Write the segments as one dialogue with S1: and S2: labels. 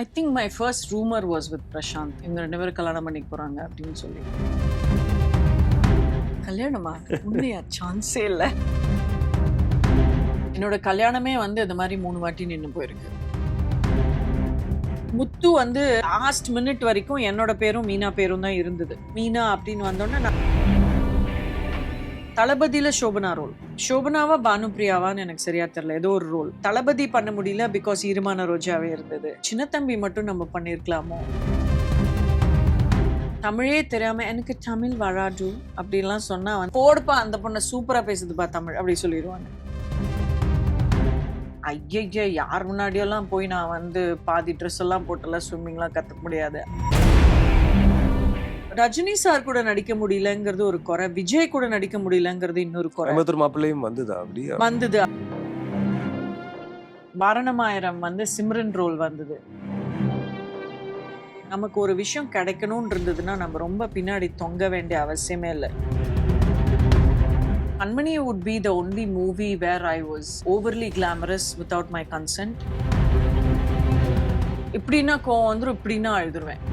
S1: I think my first rumour was with Prashanth இவங்க ரெண்டு பேரும் கல்யாணம் பண்ணிக்க போறாங்க அப்படின்னு சொல்லி. கல்யாணமா? உண்மையா? சான்ஸே இல்லை. என்னோட கல்யாணமே வந்து இந்த மாதிரி மூணு வாட்டி நின்று போயிருக்கு. முத்து வந்து லாஸ்ட் மினிட் வரைக்கும் என்னோட பேரும் மீனா பேரும் தான் இருந்தது. மீனா அப்படின்னு வந்தோடனே நான் தளபதியில சோபனா ரோல் சோபனாவா பானுப்ரியாவான்னு எனக்கு சரியா தெரியல. ஏதோ ஒரு ரோல் தளபதி பண்ண முடியல பிகாஸ் இருமான ரோஜாவே இருந்தது. சின்ன தம்பி மட்டும் நம்ம பண்ணியிருக்கலாமோ தமிழே தெரியாம எனக்கு தமிழ் வராது அப்படின்லாம் சொன்னா வந்து, போடுப்பா அந்த பொண்ணை சூப்பரா பேசுதுப்பா தமிழ் அப்படி சொல்லிடுவாங்க. ஐயய்ய யார் முன்னாடியெல்லாம் போய் நான் வந்து பாதி ட்ரெஸ் எல்லாம் போட்டெல்லாம் ஸ்விம்மிங்லாம் கற்றுக்க முடியாது. ரஜினி சார் கூட நடிக்க முடியலங்கிறது ஒரு குறை விஜய் கூட நடிக்க முடியலங்கிறது இன்னொரு குறை.
S2: கோயம்புத்தூர் மாப்பிள்ளையும் வந்ததா அப்படி?
S1: வந்தது. மரணமாயிரம் வந்து சிம்ரன் ரோல் வந்தது. நமக்கு ஒரு விஷயம் கிடைக்கணும்னு இருந்ததுன்னா நம்ம ரொம்ப பின்னாடி தொங்க வேண்டிய அவசியமே இல்லை. Kanmani would be the only movie where I was overly glamorous without my consent இப்படின்னா கோவம் வந்துடும் இப்படின்னா அழுதுருவேன்.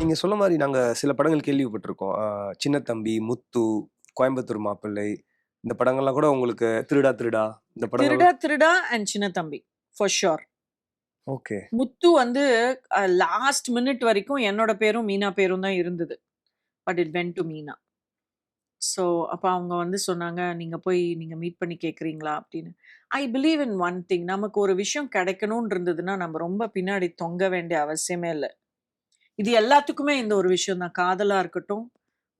S2: நீங்க சொல்ல மாதிரி நாங்க சில படங்கள் கேள்விப்பட்டிருக்கோம். சின்ன தம்பி முத்து கோயம்புத்தூர் மாப்பிள்ளை இந்த படங்கள்லாம் கூட உங்களுக்கு திருடா திருடா இந்த படங்கள்
S1: திருடா திருடா அண்ட் சின்ன தம்பி ஃபார் ஷோர்
S2: ஓகே.
S1: முத்து வந்து லாஸ்ட் மினிட் வரைக்கும் என்னோட பேரும் மீனா பேரும் தான் இருந்தது. But it went to Meena. So அப்போ அவங்க வந்து சொன்னாங்க நீங்கள் போய் நீங்கள் மீட் பண்ணி கேட்குறீங்களா அப்படின்னு. I believe in one thing நமக்கு ஒரு விஷயம் கிடைக்கணும்னு இருந்ததுன்னா நம்ம ரொம்ப பின்னாடி தொங்க வேண்டிய அவசியமே இல்லை. இது எல்லாத்துக்குமே இந்த ஒரு விஷயம் தான். காதலாக இருக்கட்டும்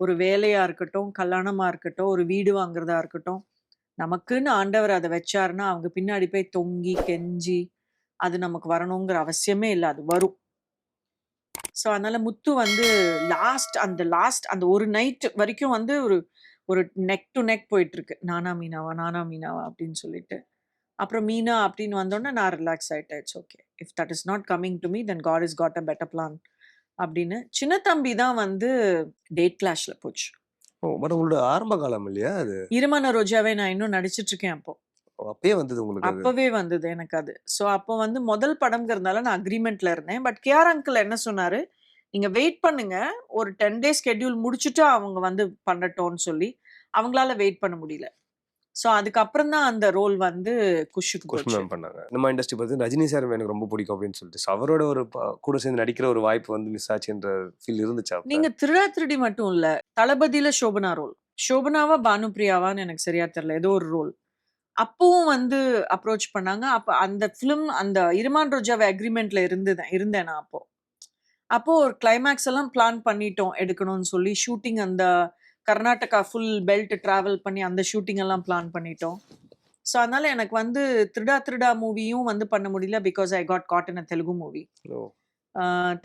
S1: ஒரு வேலையாக இருக்கட்டும் கல்யாணமாக இருக்கட்டும் ஒரு வீடு வாங்குறதா இருக்கட்டும் நமக்குன்னு ஆண்டவர் அதை வச்சாருன்னா அவங்க பின்னாடி போய் தொங்கி கெஞ்சி அது நமக்கு வரணுங்கிற அவசியமே இல்லை. அது வரும். ஸோ அதனால முத்து வந்து லாஸ்ட் அந்த லாஸ்ட் அந்த ஒரு நைட் வரைக்கும் வந்து ஒரு ஒரு நெக் டு நெக் போயிட்டு இருக்கு நானா மீனாவா நானா மீனாவா அப்படின்னு சொல்லிட்டு. அப்புறம் மீனா அப்படின்னு வந்தோடனே நான் ரிலாக்ஸ் ஆயிட்டேன். It's okay if that is not coming to me then God is got a better plan அப்படின்னு சின்ன தம்பி தான் வந்து டேட் கிளாஷ்ல போச்சு.
S2: ஓ பட் உங்களோட ஆரம்ப காலம் இல்லையா அது?
S1: இருமான ரோஜாவே நான் இன்னும் நடிச்சிட்டு இருக்கேன் அப்போ.
S2: ஓ, அப்பயே வந்தது உங்களுக்கு
S1: அப்பவே வந்தது எனக்கு அது. ஸோ அப்போ வந்து முதல் படம்ங்கிறதுனால நான் அக்ரிமெண்ட்ல இருந்தேன். பட் கேஆர் அங்கிள் என்ன சொன்னாரு? நீங்க வெயிட் பண்ணுங்க. ஒரு டென் டேஸ் ஸ்கெட்யூல் முடிச்சுட்டு அவங்க வந்து பண்ணட்டோன்னு சொல்லி அவங்களால வெயிட் பண்ண முடியல. ஸோ அதுக்கப்புறம் தான் அந்த ரோல் வந்து குஷுக்கு
S2: கொஸ்டின்
S1: போச்சு
S2: மேம் பண்ணாங்க. நம்ம இண்டஸ்ட்ரி பார்த்து ரஜினி சார் எனக்கு ரொம்ப பிடிக்கும் அப்படின்னு சொல்லிட்டு. அவரோட ஒரு கூட சேர்ந்து நடிக்கிற ஒரு வாய்ப்பு வந்து மிஸ் ஆச்சுன்ற ஃபீல் இருந்துச்சா?
S1: நீங்க திருடா திருடி மட்டும் இல்ல தளபதியில சோபனா ரோல் சோபனாவா பானுப்ரியாவான்னு எனக்கு சரியா தெரியல ஏதோ ஒரு ரோல் அப்பவும் வந்து அப்ரோச் பண்ணாங்க. அப்ப அந்த ஃபிலிம் அந்த இருமான் ரோஜாவை அக்ரிமெண்ட்ல இருந்தேன் இருந்தேன் நான் அப்போ. அப்போ ஒரு கிளைமேக்ஸ் எல்லாம் பிளான் பண்ணிட்டோம் எடுக்கணும்னு சொல்லி ஷூட்டிங் அந்த கர்நாடகா ஃபுல் பெல்ட் டிராவல் பண்ணி அந்த ஷூட்டிங் எல்லாம் பிளான் பண்ணிட்டோம். ஸோ அதனால எனக்கு வந்து திருடா திருடா மூவியும் வந்து பண்ண முடியல because I got got in a Telugu movie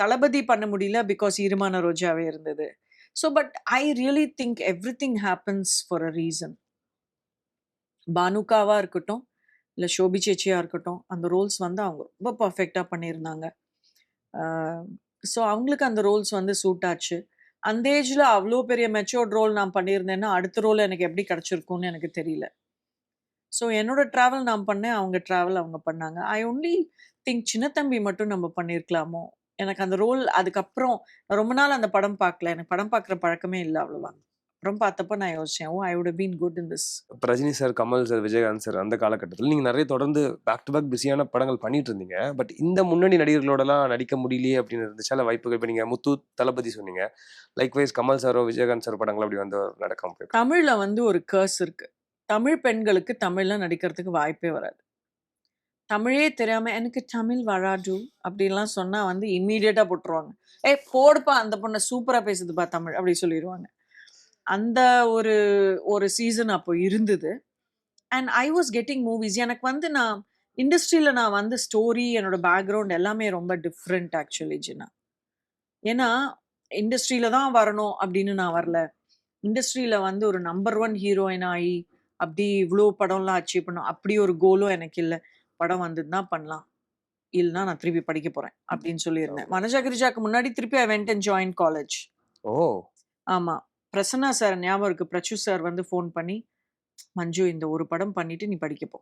S1: Thalapathi பண்ண முடியல பிகாஸ் ஈரமான ரோஜாவே இருந்தது. So but I really think everything happens for a reason பானுகாவா இருக்கட்டும் இல்லை ஷோபி சேச்சியா இருக்கட்டும் அந்த ரோல்ஸ் வந்து அவங்க ரொம்ப பர்ஃபெக்டாக பண்ணியிருந்தாங்க. ஸோ அவங்களுக்கு அந்த ரோல்ஸ் வந்து சூட் ஆச்சு. அந்த ஏஜில் அவ்வளோ பெரிய மெச்சோர்ட் ரோல் நான் பண்ணியிருந்தேன்னா அடுத்த ரோல் எனக்கு எப்படி கிடச்சிருக்கும்னு எனக்கு தெரியல. ஸோ என்னோட ட்ராவல் நான் பண்ணேன் அவங்க ட்ராவல் அவங்க பண்ணாங்க. ஐ ஒன்லி திங்க் சின்ன தம்பி மட்டும் நம்ம பண்ணியிருக்கலாமோ? எனக்கு அந்த ரோல் அதுக்கப்புறம் ரொம்ப நாள் அந்த படம் பார்க்கல. எனக்கு படம் பார்க்குற பழக்கமே இல்லை அவ்வளோவா அப்புறம் பார்த்தப்ப நான் யோசிச்சேன் ஓ I would been good in this
S2: Rajini sir Kamal sir Vijayakanth sir அந்த காலகட்டத்தில் நீங்க நிறைய தொடர்ந்து பேக் டு பேக் பிஸியான படங்கள் பண்ணிட்டு இருந்தீங்க. பட் இந்த முன்னணி நடிகர்களோடலாம் நடிக்க முடியலையே அப்படின்னு இருந்துச்சு அல்ல வாய்ப்புகள். இப்போ நீங்க முத்து தளபதி சொன்னீங்க. லைக் வைஸ் கமல் சாரோ விஜயகாந்த் சார் படங்கள் அப்படி வந்து நடக்காம
S1: தமிழ்ல வந்து ஒரு கேர்ஸ் இருக்கு. தமிழ் பெண்களுக்கு தமிழ்ல நடிக்கிறதுக்கு வாய்ப்பே வராது. தமிழே தெரியாம எனக்கு தமிழ் வராது அப்படின்லாம் சொன்னா வந்து இம்மீடியட்டா போட்டுருவாங்க. ஏய் போடுப்பா அந்த பொண்ணை சூப்பரா பேசுதுப்பா தமிழ் அப்படி சொல்லிடுவாங்க அந்த ஒரு ஒரு சீசன் அப்போ இருந்தது. And I was getting movies எனக்கு வந்து நான் இண்டஸ்ட்ரியில் நான் வந்து ஸ்டோரி என்னோட பேக்ரவுண்ட் எல்லாமே ரொம்ப டிஃப்ரெண்ட் ஆக்சுவலி ஜினா ஏன்னா இண்டஸ்ட்ரியில தான் வரணும் அப்படின்னு நான் வரல. இண்டஸ்ட்ரியில வந்து ஒரு நம்பர் ஒன் ஹீரோயின் ஆகி அப்படி இவ்வளோ படம்லாம் அச்சீவ் பண்ணும். அப்படி ஒரு கோலும் எனக்கு இல்லை. படம் வந்ததுன்னா பண்ணலாம். இல்லைன்னா நான் திருப்பி படிக்க போறேன் அப்படின்னு சொல்லியிருந்தேன். மனஜா கிரிஜாக்கு முன்னாடி திருப்பி I went and join college
S2: ஓ.
S1: ஆமா. பிரசன்னா சார் ஞாபகம் இருக்கு பிரச்சு சார் வந்து ஃபோன் பண்ணி மஞ்சு இந்த ஒரு படம் பண்ணிட்டு நீ படிக்கப்போ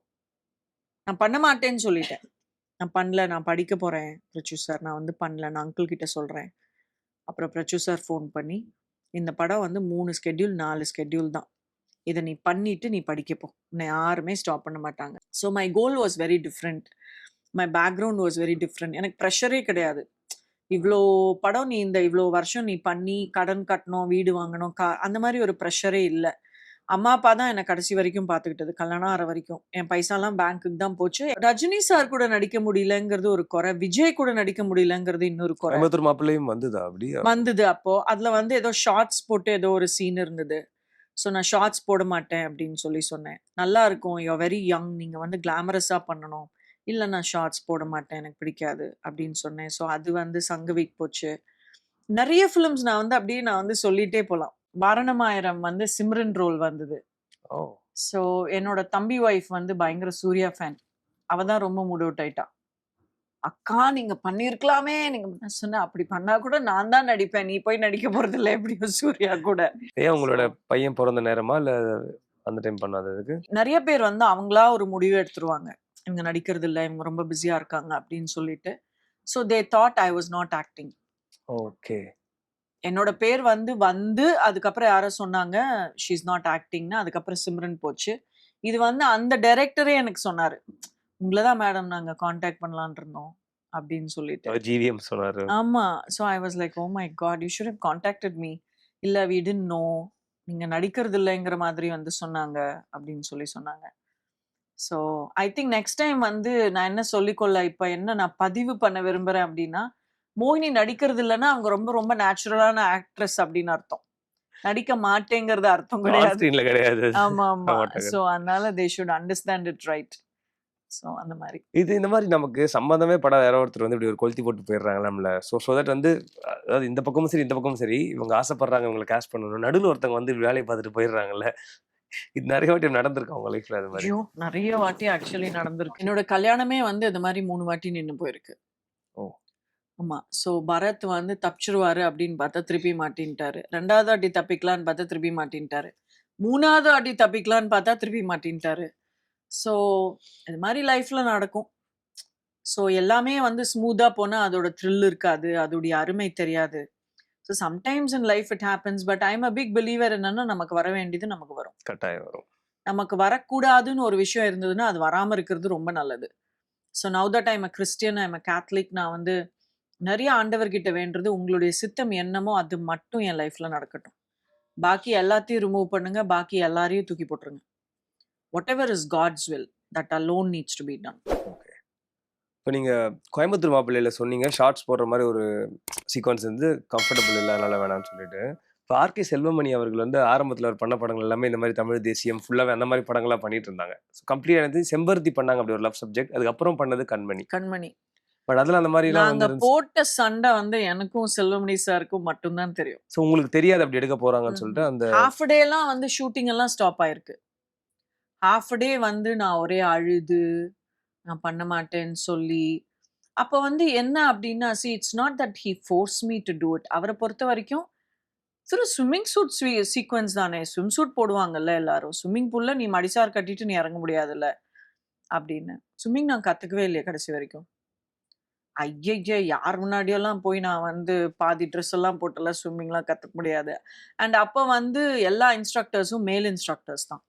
S1: நான் பண்ண மாட்டேன்னு சொல்லிட்டேன் நான் பண்ணல. நான் படிக்க போறேன் பிரச்சு சார். நான் வந்து பண்ணல. நான் அங்கிள் கிட்ட சொல்றேன். அப்புறம் பிரச்சு சார் ஃபோன் பண்ணி, இந்த படம் வந்து மூணு ஸ்கெட்யூல், நாலு ஸ்கெட்யூல் தான். இதை நீ பண்ணிட்டு நீ படிக்கப்போ போ. யாருமே ஸ்டாப் பண்ண மாட்டாங்க. So my goal was very different my background was very different எனக்கு ப்ரெஷரே கிடையாது. இவ்ளோ படம் நீ இந்த இவ்ளோ வருஷம் நீ பண்ணி கடன் கட்டணும், வீடு வாங்கணும், கா அந்த மாரி ஒரு பிரஷரே இல்ல. அம்மா, அப்பா தான் என்ன கடைசி வரைக்கும் பார்த்துக்கிட்டது. கல்யாணம் ஆற வரைக்கும். என் பைசாலாம் பேங்க்குக்கு தான் போச்சு. ரஜினி சார் கூட நடிக்க முடியலங்கிறது ஒரு குறை. விஜய் கூட நடிக்க முடியலங்கிறது இன்னொரு குறை.
S2: மாப்பிள்ளையும் வந்ததா அப்படி?
S1: வந்தது அப்போ. அதுல வந்து ஏதோ ஷார்ட்ஸ் போட்டு ஏதோ ஒரு சீன் இருந்தது. ஸோ நான் ஷார்ட்ஸ் போட மாட்டேன் அப்படின்னு சொல்லி சொன்னேன். நல்லா இருக்கும். You very young. நீங்க வந்து கிளாமரஸா பண்ணணும். இல்ல நான் ஷார்ட்ஸ் போட மாட்டேன். எனக்கு பிடிக்காது அப்படின்னு சொன்னேன். ஸோ அது வந்து சங்கவிக்கு போச்சு. நெறைய ஃபிலிம்ஸ் நான் வந்து அப்படியே நான் வந்து சொல்லிட்டே போலாம். வாரணமாயிரம் வந்து சிம்ரன் ரோல் வந்தது.
S2: ஓ!
S1: ஸோ என்னோட தம்பி ஒய்ஃப் வந்து பயங்கர சூர்யா ஃபேன். அவ தான் ரொம்ப மூட் அவுட் ஆயிட்டா. அக்கா நீங்க பண்ணியிருக்கலாமே! நீங்க நான் சொன்னேன், அப்படி பண்ணா கூட நான் தான் நடிப்பேன். நீ போய் நடிக்க போறதில்ல எப்படியும் சூர்யா கூட.
S2: ஏன் உங்களோட பையன் பொறந்த நேரமா? இல்ல அந்த டைம் பண்ணாததுக்கு?
S1: நெறைய பேர் வந்து அவங்களா ஒரு முடிவு எடுத்துருவாங்க. இவங்க நடிக்கிறது இல்ல. இவங்க ரொம்ப பிஸியா இருக்காங்க அப்படின்னு சொல்லிட்டு. So they thought I was not acting.
S2: Okay.
S1: என்னோட பேர் வந்து வந்து அதுக்கப்புறம் யாரோ சொன்னாங்க, ஷி இஸ் நாட் ஆக்டிங்ன்னு. அதுக்கப்புறம் சிம்ரன் போச்சு. இது வந்து அந்த டைரக்டரே எனக்கு சொன்னாரு. உங்கள தான் மேடம் நாங்க கான்டாக்ட் பண்ணலாம்னு இருந்தோம். அப்படின்னு சொல்லிட்டு.
S2: ஜிவிஎம் சொன்னாரு.
S1: ஆமா. So I was like, oh my God! You should have contacted me. இல்ல வி டிட்ன்ட் நோ. நீங்க நடிக்கிறது இல்லைங்கிற மாதிரி வந்து சொன்னாங்க அப்படின்னு சொல்லி சொன்னாங்க. So I think next time வந்து நான் என்ன சொல்லிக்கொள்ள இப்ப என்ன நான் பதிவு பண்ண விரும்புறேன் அப்படின்னா, மோகினி நடிக்கிறது இல்லன்னா அவங்க ரொம்ப ரொம்ப நேச்சுரலான ஆக்ட்ரஸ் அப்படின்னு அர்த்தம். நடிக்க மாட்டேங்கிறது அர்த்தம் கிடையாது.
S2: கிடையாது.
S1: ஆமா, ஆமா. ஸோ அதனால they should understand it right. So அந்த மாரி.
S2: இது இந்த மாரி நமக்கு சம்மந்தமே படாத யாரோ ஒருத்தர் வந்து இப்படி ஒரு கொளுத்தி போட்டு போயிடுறாங்க நம்மள. ஸோ ஸோ தட் வந்து அதாவது இந்த பக்கமும் சரி, இந்த பக்கமும் சரி, இவங்க ஆசைப்படுறாங்க இவங்கள கேஸ்ட் பண்ணணும். நடுவுல ஒருத்தவங்க வந்து வேலைய பார்த்துட்டு போயிடுறாங்கல்ல. இது நெறைய வாட்டி நடந்திருக்கா உங்க லைஃப்ல அது?
S1: ஐயோ! நெறைய வாட்டி ஆக்சுவலி நடந்திருக்கு. என்னோட கல்யாணமே வந்து இந்த மாரி 3 வாட்டி நின்னு போயிருக்கு.
S2: ஓ!
S1: ஆமா. ஸோ பரத் வந்து தப்பிச்சுருவாரு அப்படின்னு பார்த்தா திருப்பி மாட்டின்ட்டாரு. 2வது வாட்டி தப்பிக்கலான்னு பார்த்தா திருப்பி மாட்டின்ட்டாரு. 3வது வாட்டி தப்பிக்கலான்னு பார்த்தா திருப்பி மாட்டின்ட்டாரு. ஸோ இது மாரி லைஃப்ல நடக்கும். ஸோ எல்லாமே வந்து ஸ்மூத்தா போனா அதோட த்ரில் இருக்காது. அதோடைய அருமை தெரியாது. So sometimes in life it happens. But I am a big believer என்னன்னா நமக்கு வர வேண்டியது நமக்கு வரும்.
S2: கட்டாயம் வரும்.
S1: நமக்கு வரக்கூடாதுன்னு ஒரு விஷயம் இருந்ததுன்னா, அது வராம இருக்கிறது ரொம்ப நல்லது. So now that I am a Christian, I am a Catholic நான் வந்து நெறைய ஆண்டவர்கிட்ட வேண்டுறது, உங்களுடைய சித்தம் என்னமோ அது மட்டும் என் லைஃப்ல நடக்கட்டும். பாக்கி எல்லாத்தையும் ரிமூவ் பண்ணுங்க. பாக்கி எல்லாரையும் தூக்கி போட்டுருங்க. Whatever is God's will. That alone needs to be done.
S2: இப்ப நீங்க கோயம்புத்தூர் மாப்பிள்ளையில சொன்னீங்க, ஷார்ட்ஸ் போடுற மாரி ஒரு சீக்வென்ஸ் வந்து கம்ஃபர்டபுள் இல்ல. அதனால வேணாம்னு சொல்லிட்டு. இப்ப ஆர்.கே. செல்வமணி அவர்கள் வந்து ஆரம்பத்துல அவர் பண்ண படங்கள் எல்லாமே இந்த மாரி தமிழ் தேசியம் ஃபுல்லாவே அந்த மாரி படங்களா பண்ணிட்டு இருந்தாங்க. ஸோ தெரிஞ்சு செம்பருத்தி பண்ணாங்க அப்படி ஒரு லவ் சப்ஜெக்ட். அதுக்கப்புறம் பண்ணது கண்மணி.
S1: கண்மணி.
S2: பட் அதுல அந்த
S1: நாங்க
S2: வந்து இருந்துச்சு.
S1: போட்ட சண்டை வந்து எனக்கும் செல்வமணி சாருக்கும் மட்டும் தான் தெரியும்.
S2: ஸோ உங்களுக்கு தெரியாது அப்படி எடுக்க போறாங்கன்னு
S1: ம்.
S2: சொல்லிட்டு அந்த
S1: ஹால்ஃப் டேலாம் வந்து ஷூட்டிங் எல்லாம் ஸ்டாப் ஆயிருக்கு. ஹால்ஃப் டே வந்து நான் ஒரே அழுது, நான் பண்ண மாட்டேன்னு சொல்லி, அப்போ வந்து என்ன அப்படின்னா, see it's not that he force me to do it. அவரை பொறுத்த வரைக்கும் சரி ஸ்விம்மிங் சூட் ஸ்வீ சீக்வன்ஸ் தானே. ஸ்விம் சூட் போடுவாங்கல்ல எல்லாரும். ஸ்விம்மிங் பூலில் நீ மடிசார் கட்டிட்டு நீ இறங்க முடியாதுல்ல. அப்படின்னு. ஸ்விம்மிங் நான் கற்றுக்கவே இல்லையே கடைசி வரைக்கும். ஐயய்ய யார் முன்னாடியெல்லாம் போய் நான் வந்து பாதி ட்ரெஸ் எல்லாம் போட்டெல்லாம் ஸ்விம்மிங்லாம் கற்றுக்க முடியாது. அண்ட் அப்போ வந்து எல்லா இன்ஸ்ட்ரக்டர்ஸும் மேல் இன்ஸ்ட்ரக்டர்ஸ் தான்.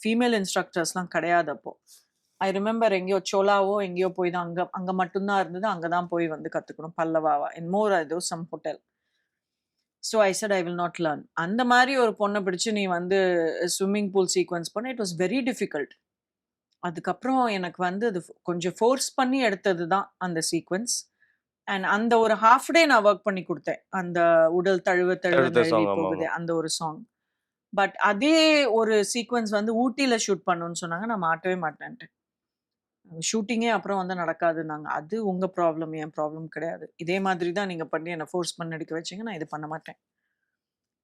S1: ஃபீமேல் இன்ஸ்ட்ரக்டர்ஸ்லாம் கிடையாது அப்போது ஐ ரிமெம்பர் எங்கேயோ சோலாவோ எங்கேயோ போய் தான் அங்க அங்க மட்டும் தான் இருந்தது. அங்க தான் போய் வந்து கத்துக்கணும். பல்லவாவா என்னமோ ஒரு ஏதோ some hotel. So I said I will not learn. அந்த மாரி ஒரு பொண்ண பிடிச்சு நீ வந்து ஸ்விம்மிங் பூல் சீக்வென்ஸ் பண்ண இட் வாஸ் வெரி டிஃபிகல்ட். அதுக்கப்புறம் எனக்கு வந்து அது கொஞ்சம் ஃபோர்ஸ் பண்ணி எடுத்தது தான் அந்த சீக்வென்ஸ். அண்ட் அந்த ஒரு ஹால்ஃப் டே நான் வொர்க் பண்ணி குடுத்தேன். அந்த உடல் தழுவ தழுவ
S2: ஆமா,
S1: போகுதே. அந்த ஒரு சாங். பட் அதே ஒரு சீக்வென்ஸ் வந்து ஊட்டில ஷூட் பண்ணணும்னு சொன்னாங்க. நான் மாட்டவே மாட்டேன்ட்டேன். ஷூட்டிங்கே அப்புறம் வந்து நடக்காதுன்னாங்க. அது உங்க ப்ராப்ளம். என் ப்ராப்ளம் கிடையாது. இதே மாதிரி தான் நீங்க பண்ணி என்ன ஃபோர்ஸ் பண்ணி நடிக்க வச்சீங்க. நான் இது பண்ண மாட்டேன்.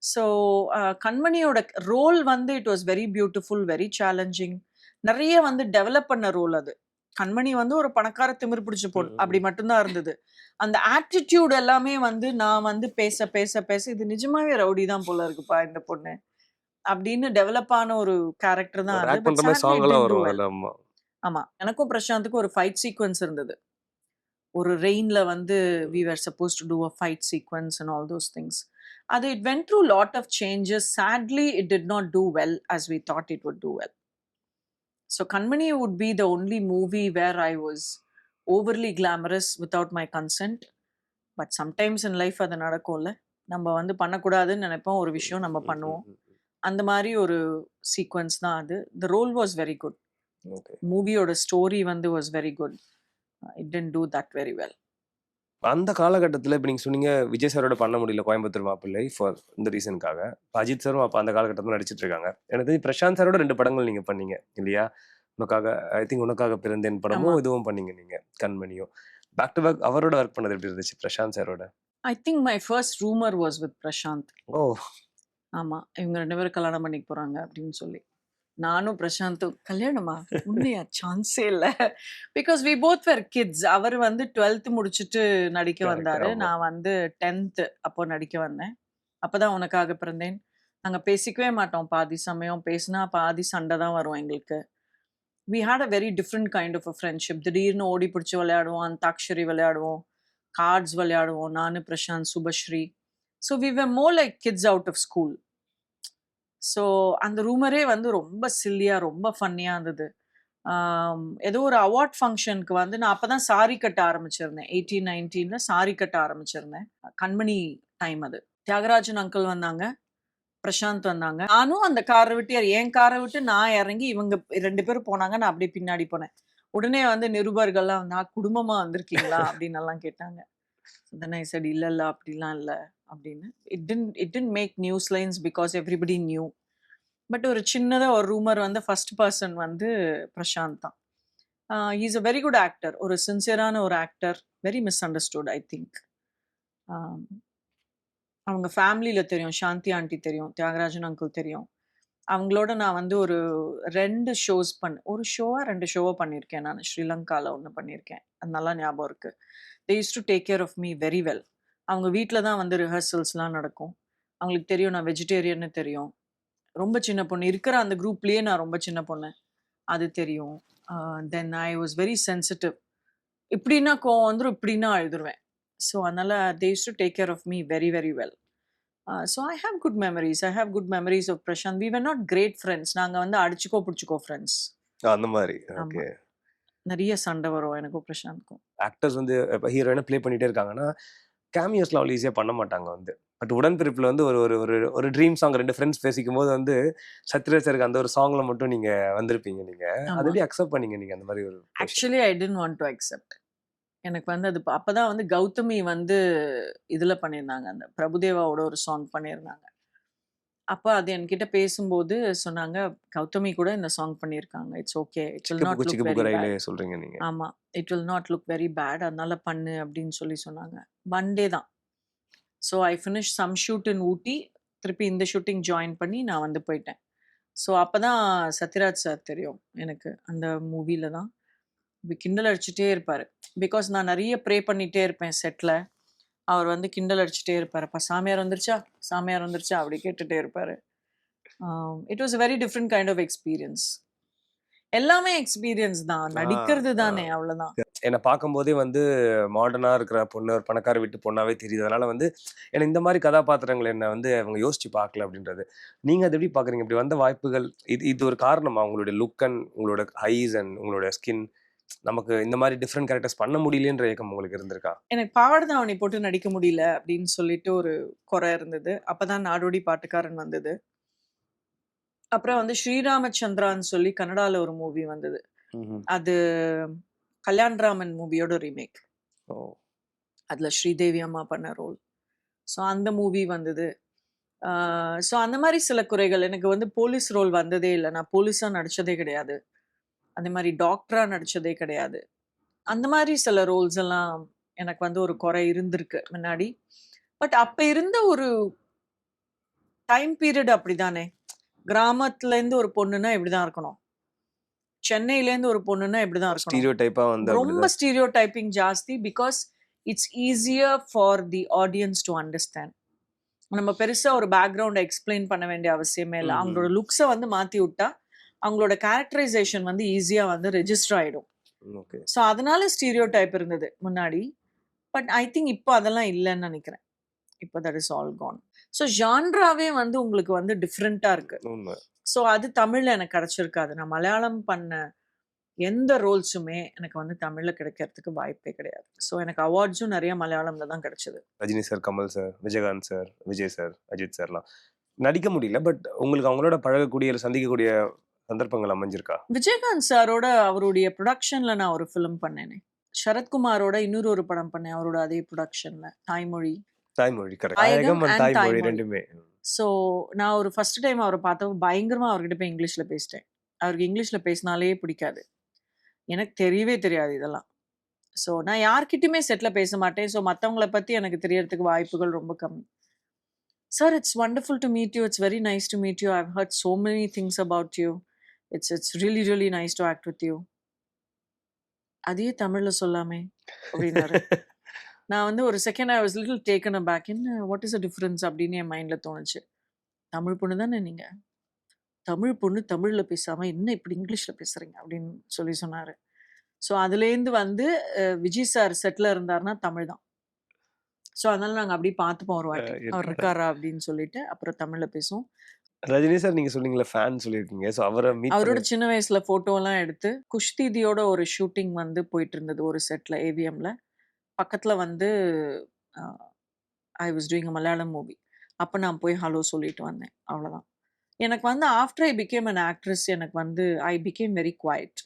S1: ஸோ கண்மணியோட ரோல் வந்து it was very beautiful, very challenging. நெறைய வந்து டெவலப் பண்ண ரோல் அது. கண்மணி வந்து ஒரு பணக்கார திமிரு பிடிச்ச.
S2: ம்.
S1: அப்படி மட்டும் தான் இருந்தது. அந்த ஆட்டிட்யூட் எல்லாமே வந்து நான் வந்து பேச பேச பேச இது நிஜமாவே ரவுடி தான் போல இருக்குப்பா இந்த பொண்ணு. அப்படின்னு டெவலப் ஆன ஒரு கேரக்டர் தான்
S2: ஒரு
S1: அது.
S2: ஆக்ட்
S1: பட்
S2: பண்ற மாரி
S1: சாட்லி இட்
S2: சாங் எல்லாம்
S1: டிட்ன்ட் டூ
S2: வரும்
S1: வெல்.
S2: அதுல ஆமா.
S1: ஆமா. எனக்கும் பிரசாந்துக்கும் ஒரு ஃபைட் சீக்வென்ஸ் இருந்தது. ஒரு ரெயின்ல வந்து we were supposed to do a fight sequence and all those things. அது it went through lot of changes. Sadly it did not do well as we thought it would do well. So Kanmani would be the only movie where I was overly glamorous without my consent. But sometimes in life அது நடக்கும்ல. நம்ம வந்து பண்ணக்கூடாதுன்னு நெனைப்போம். ஒரு விஷயம் நம்ம பண்ணுவோம். அந்த மாரி ஒரு சீக்வென்ஸ் தான் அது. The role was very good.
S2: Okay.
S1: மூவியோட ஸ்டோரி வந்து was very good. It didn't do that very well.
S2: அந்த காலகட்டத்தில இப்ப நீங்க சொன்னீங்க, விஜய் சாரோட பண்ண முடியல கோயம்புத்தூர் மாப்பிள்ளை ஃபார் இந்த ரீசனுக்காக. அஜித் சாரும் அப்ப அந்த காலகட்டத்தில நடிச்சிட்டு இருக்காங்க. எனக்கு தெரிஞ்சு பிரசாந்த் சாரோட 2 படங்கள் நீங்க பண்ணீங்க இல்லையா? உனக்காக ஐ திங்க் உனக்காக பிறந்தேன். படமும், இதுவும் பண்ணீங்க நீங்க. கண்மணியும். பேக் டு பேக் அவரோட ஒர்க் பண்ணது எப்படி இருந்துச்சு பிரசாந்த் சாரோட?
S1: I think my first rumour was with Prashanth.
S2: Oh!
S1: ஆமா. இவங்க 2 பேரும் கல்யாணம் பண்ணிக்க போறாங்க அப்படின்னு சொல்லி. நானும் பிரசாந்தும் கல்யாணமா? உண்மையா? சான்ஸே இல்ல. Because we both were kids. அவர் வந்து 12த் முடிச்சுட்டு நடிக்க. வந்தாரு. நான் வந்து 10த் அப்போ நடிக்க வந்தேன். அப்பதான் உனக்காக பிறந்தேன். நாங்க பேசிக்கவே மாட்டோம் பாதி சமயம். பேசினா பாதி சண்டை தான் வரும் எங்களுக்கு. We had a very different kind of a friendship. திடீர்னு ஓடி பிடிச்சு விளையாடுவோம். அந்தாக்ஷரி விளையாடுவோம். கார்ட்ஸ் விளையாடுவோம். நானு, Prashanth, Subashree. So we were more like kids out of school. So அந்த ரூமரே வந்து ரொம்ப சில்லியாக ரொம்ப ஃபன்னியாக இருந்தது. ஏதோ ஒரு அவார்ட் ஃபங்க்ஷனுக்கு வந்து நான் அப்போ தான் சாரி கட்ட ஆரம்பிச்சிருந்தேன். 18, 19ல சாரி கட்ட ஆரம்பிச்சிருந்தேன். கண்மணி டைம் அது. தியாகராஜன் அங்கிள் வந்தாங்க. பிரசாந்த் வந்தாங்க. நானும் அந்த காரை விட்டு என் காரை விட்டு நான் இறங்கி இவங்க ரெண்டு பேரும் போனாங்க. நான் அப்படியே பின்னாடி போனேன். உடனே வந்து நிருபர்கள்லாம் வந்து, குடும்பமாக வந்திருக்கீங்களா?" அப்படின்னு எல்லாம் கேட்டாங்க. தென் ஐ இல்லை அப்படிலாம் இல்லை அப்படின்னு. It didn't it didn't make news lines because everybody knew. But ஒரு சின்னதாக ஒரு ரூமர் வந்து ஃபர்ஸ்ட் பர்சன் வந்து பிரசாந்த் தான். ஆ is a very good actor. ஒரு சின்சியரான ஒரு actor. Very misunderstood I think. அவங்க ஃபேமிலியில் தெரியும். சாந்தி ஆண்டி தெரியும். தியாகராஜன் அங்கிள் தெரியும். அவங்களோட நான் வந்து ஒரு ரெண்டு ஷோஸ் பண்ண ஒரு ஷோவா ரெண்டு ஷோவை பண்ணியிருக்கேன் நான் ஸ்ரீலங்காவில் ஒன்று பண்ணியிருக்கேன். அது நல்லா ஞாபகம் இருக்கு. They use to take care of me very well. அவங்க வீட்ல தான் வந்து ரிஹர்சல்ஸ்லாம் நடக்கும். அவங்களுக்கு தெரியும் நான் வெஜிடேரியன்னு தெரியும். ரொம்ப சின்ன பொண்ணு. இருக்கிற அந்த குரூப்லயே நான் ரொம்ப சின்ன பொண்ணு. அது தெரியும். Then I was very sensitive. இப்படின்னா கோவம் வந்துரும். இப்படின்னா அழுதுருவேன். ஸோ அதனால they used to take care of me very very well. So I have good memories. I have good memories of Prashanth. We were not great friends. நாங்க வந்து அடிச்சுக்கோ புடிச்சுக்கோ friends.
S2: அந்த.
S1: ஆமா.
S2: ஓகே.
S1: நெறைய சண்டை வரும் எனக்கும் பிரசாந்த்க்கும்.
S2: ஆக்டர்ஸ் வந்து இப்ப ஹீரோயினா ப்ளே பண்ணிட்டே இருக்காங்கன்னா, கேமியோஸ்லாம் அவ்வளோ ஈஸியா பண்ண மாட்டாங்க வந்து. பட் உடன்பிறப்புல வந்து ஒரு ஒரு ஒரு ஒரு ட்ரீம் சாங் 2 ஃபிரெண்ட்ஸ் பேசிக்கும்போது வந்து, சத்யராஜ் சாருக்கு அந்த ஒரு சாங்ல மட்டும் நீங்க வந்திருப்பீங்க நீங்க. எப்படி அக்செப்ட் பண்ணீங்க நீங்க அந்த மாரி ஒரு?
S1: Actually I didn't want to accept. எனக்கு வந்து அது அப்பதான் வந்து கௌதமி வந்து இதுல பண்ணியிருந்தாங்க. அந்த பிரபுதேவாவோட ஒரு சாங் பண்ணியிருந்தாங்க. அப்ப அது என்கிட்ட பேசும்போது சொன்னாங்க, "கௌதமி கூட இந்த சாங் பண்ணியிருக்காங்க. It's okay. It will not look very
S2: book
S1: bad."
S2: ரயிலே சொல்றீங்க நீங்க.
S1: ஆமா. "It will not look very bad. அதனால பண்ணு" அப்படின்னு சொல்லி சொன்னாங்க. ஒன் டே தான். So I finish some shoot in Ooty. திருப்பி இந்த ஷூட்டிங் ஜாயின் பண்ணி நான் வந்து போயிட்டேன். ஸோ அப்பதான் சத்யராஜ் சார் தெரியும் எனக்கு. அந்த மூவில தான். கிண்டல் அடிச்சுட்டே இருப்பாரு. பிகாஸ் நான் நெறைய ப்ரே பண்ணிட்டே இருப்பேன் செட்ல. அவர் வந்து கிண்டல் அடிச்சுட்டே இருப்பாரு. "அப்பா சாமியார் வந்துருச்சா? சாமியார் வந்துருச்சா?" அப்படி கேட்டுட்டே இருப்பாரு. It was very different kind of experience. எல்லாமே எக்ஸ்பீரியன்ஸ் தான். நடிக்கிறது. தானே அவ்வளோதான்.
S2: என்ன பார்க்கும்போதே வந்து மாடர்னா இருக்கிற பொண்ணு, ஒரு பணக்கார வீட்டு பொண்ணாவே தெரியுது. அதனால வந்து எனக்கு இந்த மாரி கதாபாத்திரங்கள் என்ன வந்து அவங்க யோசிச்சு பார்க்கல அப்படின்றது. நீங்க அத எப்படி பார்க்குறீங்க? இப்படி வந்த வாய்ப்புகள் இது இது ஒரு காரணமா? உங்களுடைய லுக் அண்ட் உங்களோட ஐஸ் அண்ட் உங்களோட ஸ்கின் நமக்கு இந்த மாரி டிஃபரண்ட் கேரக்டர்ஸ் பண்ண முடியலையேன்ற ஏக்கம் உங்களுக்கு இருந்திருக்கா?
S1: எனக்கு பாவாடை தாவணி போட்டு நடிக்க முடியல அப்படின்னு சொல்லிட்டு ஒரு குறை இருந்தது. அப்பதான் நாடோடி பாட்டுக்காரன் வந்தது. அப்புறம் வந்து ஸ்ரீராமச்சந்திரான்னு சொல்லி கன்னடால ஒரு மூவி வந்தது. அது கல்யாண் ராமன் மூவியோட ரீமேக். அதுல ஸ்ரீதேவி அம்மா பண்ண ரோல். ஸோ அந்த மூவி வந்தது. ஸோ அந்த மாரி சில குறைகள். எனக்கு வந்து போலீஸ் ரோல் வந்ததே இல்ல. நான் போலீஸா நடிச்சதே கிடையாது. அதே மாரி டாக்டரா நடிச்சதே கிடையாது. அந்த மாரி சில ரோல்ஸ் எல்லாம் எனக்கு வந்து ஒரு குறை இருந்திருக்கு முன்னாடி. பட் அப்ப இருந்த ஒரு டைம் பீரியட் அப்படிதானே. கிராமத்துலேருந்து ஒரு பொண்ணுன்னா இப்படிதான் இருக்கணும். சென்னையிலேருந்து ஒரு பொண்ணுன்னா இப்படிதான் இருக்கணும். ரொம்ப. ஸ்டீரியோ டைப்பிங் ஜாஸ்தி. Because it's easier for the audience to understand. நம்ம பெருசா ஒரு பேக்ரவுண்ட எக்ஸ்பிளைன் பண்ண வேண்டிய அவசியமே இல்ல. அவங்களோட லுக்ஸ வந்து மாத்தி விட்டா, அவங்களோட கேரக்டரைசேஷன் வந்து ஈஸியா வந்து ரெஜிஸ்டர் ஆயிடும்.
S2: ஓகே
S1: ஸோ அதனால ஸ்டீரியோ டைப் இருந்தது முன்னாடி. பட் ஐ திங்க் இப்போ அதெல்லாம் இல்லைன்னு நினைக்கிறேன். இப்போ that is all gone so ஜான்ராவே வந்து உங்களுக்கு வந்து டிஃப்ரெண்ட்டாக இருக்கு. ஸோ அது தமிழ்ல எனக்கு கிடைச்சிருக்காது. நான் மலையாளம் பண்ண எந்த ரோல்ஸுமே எனக்கு வந்து தமிழ்ல கிடைக்கிறதுக்கு வாய்ப்பே கிடையாது. ஸோ எனக்கு அவார்ட்ஸும் நிறைய மலையாளம்ல தான் கிடைச்சது.
S2: Rajini sir Kamal sir Vijayakanth sir Vijay sir Ajith சார்லாம் நடிக்க முடியல பட் உங்களுக்கு அவங்களோட பழகக்கூடிய சந்திக்கக்கூடிய சந்தர்ப்பங்கள் அமைஞ்சிருக்கா?
S1: விஜயகாந்த் சாரோட அவருடைய ப்ரொடக்ஷன்ல நான் ஒரு ஃபிலிம் பண்ணேனே. சரத்குமாரோட இன்னொரு ஒரு படம் பண்ணேன் அவரோட அதே ப்ரொடக்ஷன்ல தாய்மொழி.
S2: தாய்மொழி தாய்மொழி. ரெண்டுமே.
S1: ஸோ நான் ஒரு ஃபர்ஸ்ட் டைம் அவரை பார்த்தப்ப பயங்கரமா அவர்கிட்ட போய் இங்கிலீஷ்ல பேசிட்டேன். அவருக்கு இங்கிலீஷ்ல பேசினாலே பிடிக்காது. எனக்கு தெரியவே தெரியாது இதெல்லாம். ஸோ நான் யார்கிட்டயுமே செட்டில் பேச மாட்டேன். ஸோ மற்றவங்கள பற்றி எனக்கு தெரியறதுக்கு வாய்ப்புகள் ரொம்ப கம்மி. Sir it's wonderful to meet you it's very nice to meet you I've heard so many things about you it's it's really really nice to act with you அதையே தமிழில் சொல்லாமே அப்படின்னாரு. நான் வந்து ஒரு second I was little taken aback என்ன what is a difference அப்படின்னு என் மைண்டில் தோணுச்சு. தமிழ் பொண்ணு தானே நீங்கள் தமிழ் பொண்ணு தமிழில் பேசாமல் என்ன இப்படி இங்கிலீஷில் பேசுகிறீங்க அப்படின்னு சொல்லி சொன்னார். ஸோ அதுலேருந்து வந்து விஜய் சார் செட்டில் இருந்தாருன்னா தமிழ் தான். ஸோ அதனால நாங்கள் அப்படி பார்த்துப்போம் ஒரு வாட்டி. அவர்?
S2: இருக்காரா?
S1: அப்படின்னு சொல்லிட்டு அப்புறம் தமிழில் பேசுவோம்.
S2: ரஜினி சார் நீங்க சொன்னீங்களா ஃபேன் சொல்லியிருக்கீங்க. ஸோ அவரை மீட்
S1: அவரோட சின்ன வயசுல போட்டோலாம் எடுத்து குஷ்திதியோட ஒரு ஷூட்டிங் வந்து போயிட்டு இருந்தது ஒரு செட்ல ஏவிஎம்ல பக்கத்துல வந்து I was doing Malayalam movie அப்போ நான் போய் ஹலோ சொல்லிட்டு வந்தேன். அவ்வளோதான் எனக்கு வந்து after I became an actress எனக்கு வந்து ஐ பிகேம் வெரி குவைட்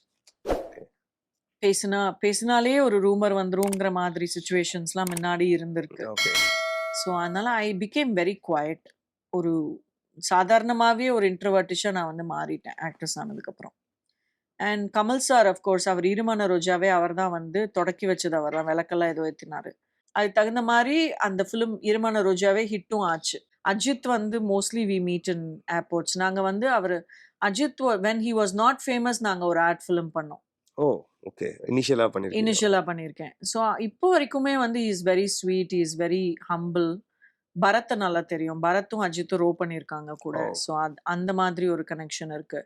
S1: பேசினா பேசினாலே ஒரு ரூமர் வந்துருங்கிற மாதிரி சுச்சுவேஷன்ஸ்லாம் முன்னாடி இருந்திருக்கு. ஸோ அதனால ஐ பிகேம் வெரி குவைட் ஒரு சாதாரணமாகவே ஒரு இன்ட்ரவர்ட்டிஷாக நான் வந்து மாறிட்டேன் ஆக்ட்ரஸ் ஆனதுக்கப்புறம். And Kamal sir of course அவர் ஈரமான ரோஜாவே அவர் தான் வந்து தொடக்கி வச்சது அவர் தான் விளக்கெல்லாம் ஏதோ ஏற்றினாரு அதுக்கு தகுந்த மாதிரி அந்த ஃபிலிம் ஈரமான ரோஜாவே ஹிட்டும் ஆச்சு. அஜித் வந்து mostly we meet in airports நாங்கள் வந்து அவர் Ajith when he was not famous நாங்கள் ஒரு ஆட் ஃபிலிம் பண்ணோம்.
S2: Oh okay. இனிஷியலா பண்ணிருக்கீங்க.
S1: இனிஷியலாக பண்ணியிருக்கேன் ஸோ இப்போ வரைக்குமே வந்து is very sweet is very humble பரத்தை நல்லா தெரியும். பரத்தும் அஜித்தும் ரோ பண்ணியிருக்காங்க கூட. ஸோ அந்த மாதிரி ஒரு கனெக்ஷன் இருக்கு.